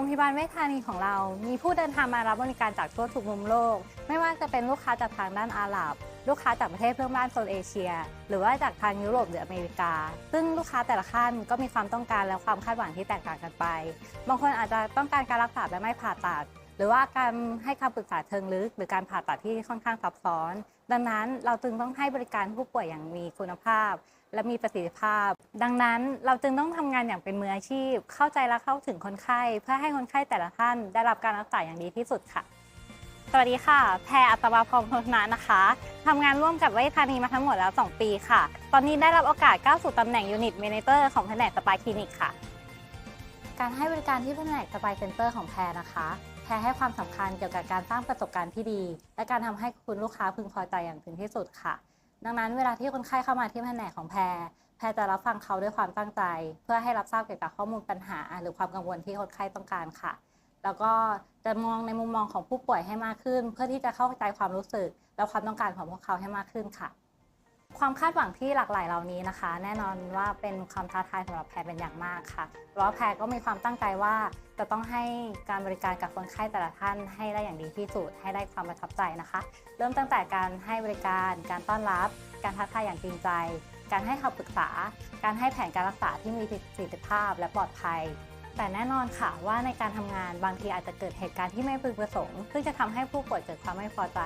งพยาบาลเวชธานีของเรา มีผู้เดินทางมารับบริการจากทั่วทุกมุมโลก ไม่ว่าจะเป็นลูกค้าจากทางด้านอาหรับ ลูกค้าจากประเทศเพื่อนบ้านโซนเอเชีย หรือว่าจากทางยุโรปหรืออเมริกา ซึ่งลูกค้าแต่ละขั้นก็มีความต้องการและความคาดหวังที่แตกต่างกันไป บางคนอาจจะต้องการการรักษาแบบไม่ผ่าตัด หรือว่าการให้คำปรึกษาเชิงลึก หรือการผ่าตัดที่ค่อนข้างซับซ้อน ดังนั้นเราจึงต้องให้บริการผู้ป่วยอย่างมีคุณภาพ และมีประสิทธิภาพ ดังนั้นเราจึงต้องทำงานอย่างเป็นมืออาชีพ เข้าใจและเข้าถึงคนไข้ เพื่อให้คนไข้แต่ละท่าน ได้รับการรักษาอย่างดีที่สุดค่ะ สวัสดีค่ะ แพรอัตวาพรพงษ์นะนะคะทำงานร่วมกับเวชธานีมาทั้งหมดแล้ว 2 ปีค่ะ ตอนนี้ได้รับโอกาสก้าวสู่ตำแหน่งยูนิตเมเนเจอร์ของแผนกสปายคลินิกค่ะ การให้บริการที่แผนกสปายเซ็นเตอร์ของแพรนะคะ แพรให้ความสำคัญเกี่ยวกับการสร้างประสบการณ์ที่ดี และการทำให้คุณลูกค้าพึงพอใจอย่างถึงที่สุดค่ะ ดังนั้นเวลาที่คนไข้เข้ามาที่แผนกของแพรแพรจะรับฟังเขาด้วยความตั้งใจ เพื่อให้รับทราบเกี่ยวกับข้อมูลปัญหา หรือความกังวลที่คนไข้ต้องการค่ะ แล้วก็จะมองในมุมมองของผู้ป่วยให้มากขึ้น เพื่อที่จะเข้าใจความรู้สึก และความต้องการของพวกเขาให้มากขึ้นค่ะ ความคาดหวังที่หลากหลายเหล่านี้นะคะ แน่นอนว่าเป็นความท้าทายสำหรับแพรเป็นอย่างมากค่ะเพราะว่าแพรก็มีความตั้งใจว่าจะต้องให้การบริการกับคนไข้แต่ละท่านให้ได้อย่างดีที่สุดให้ได้ความประทับใจนะคะ เริ่มตั้งแต่การให้บริการ การต้อนรับ การทักทายอย่างจริงใจ การให้คำปรึกษา การให้แผนการรักษาที่มีประสิทธิภาพและปลอดภัย แต่แน่นอนค่ะว่าในการทำงานบางทีอาจจะเกิดเหตุการณ์ที่ไม่พึงประสงค์ซึ่งจะทำให้ผู้ป่วยเกิดความไม่พอใจ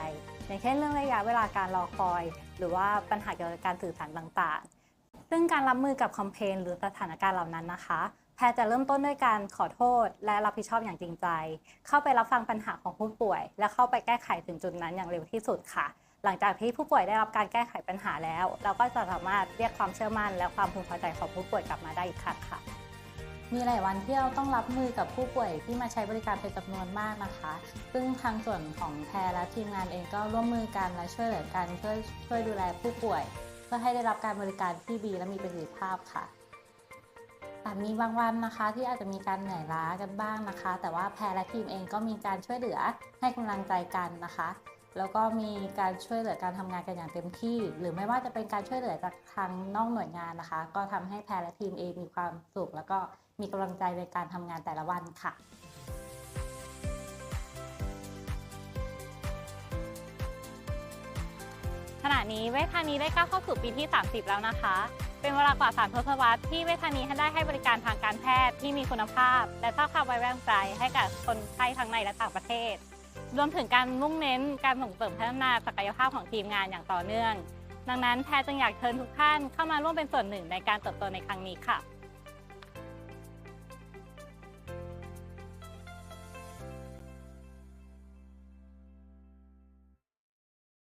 อย่างเช่นเรื่องระยะเวลาการรอคอย หรือว่าปัญหาเกี่ยวกับการสื่อสารต่างๆ ซึ่งการรับมือกับคอมเพลนหรือสถานการณ์เหล่านั้นนะคะแพทย์จะเริ่มต้นด้วยการขอโทษ และรับผิดชอบอย่างจริงใจ เข้าไปรับฟังปัญหาของผู้ป่วย และเข้าไปแก้ไขถึงจุดนั้นอย่างเร็วที่สุดค่ะ หลังจากที่ผู้ป่วยได้รับการแก้ไขปัญหาแล้ว เราก็จะสามารถเรียกความเชื่อมั่น และความพึงพอใจของผู้ป่วยกลับมาได้อีกครั้งค่ะ มีหลายวันที่เราต้องรับมือกับผู้ป่วยที่มาใช้บริการเป็นจำนวนมากนะคะ ซึ่งทางส่วนของแพรและทีมงานเองก็ร่วมมือกันและช่วยเหลือกันเพื่อช่วยดูแลผู้ป่วย เพื่อให้ได้รับการบริการที่ดีและมีประสิทธิภาพค่ะอาจมีบางวันนะคะที่อาจจะมีการเหนื่อยล้ากันบ้างนะคะ แต่ว่าแพรและทีมเองก็มีการช่วยเหลือให้กำลังใจกันนะคะ แล้วก็มีการช่วยเหลือการทำงานกันอย่างเต็มที่ หรือไม่ว่าจะเป็นการช่วยเหลือจากทางนอกหน่วยงานนะคะ ก็ทำให้แพรและทีมเองมีความสุข แล้วก็มีกำลังใจในการทำงานแต่ละวันค่ะขณะนี้เวชธานีได้ก้าวเข้าสู่ปีที่ 30 แล้วนะคะ เป็นเวลากว่า 3 ทศวรรษที่เวชธานีได้ให้บริการทางการแพทย์ที่มีคุณภาพ และสร้างความไว้วางใจให้กับคนไข้ทั้งในและต่างประเทศ รวมถึงการมุ่งเน้นการส่งเสริมพัฒนาศักยภาพของทีมงานอย่างต่อเนื่อง ดังนั้นแพทย์จึงอยากเชิญทุกท่านเข้ามาร่วมเป็นส่วนหนึ่งในการเติบโตในครั้งนี้ค่ะ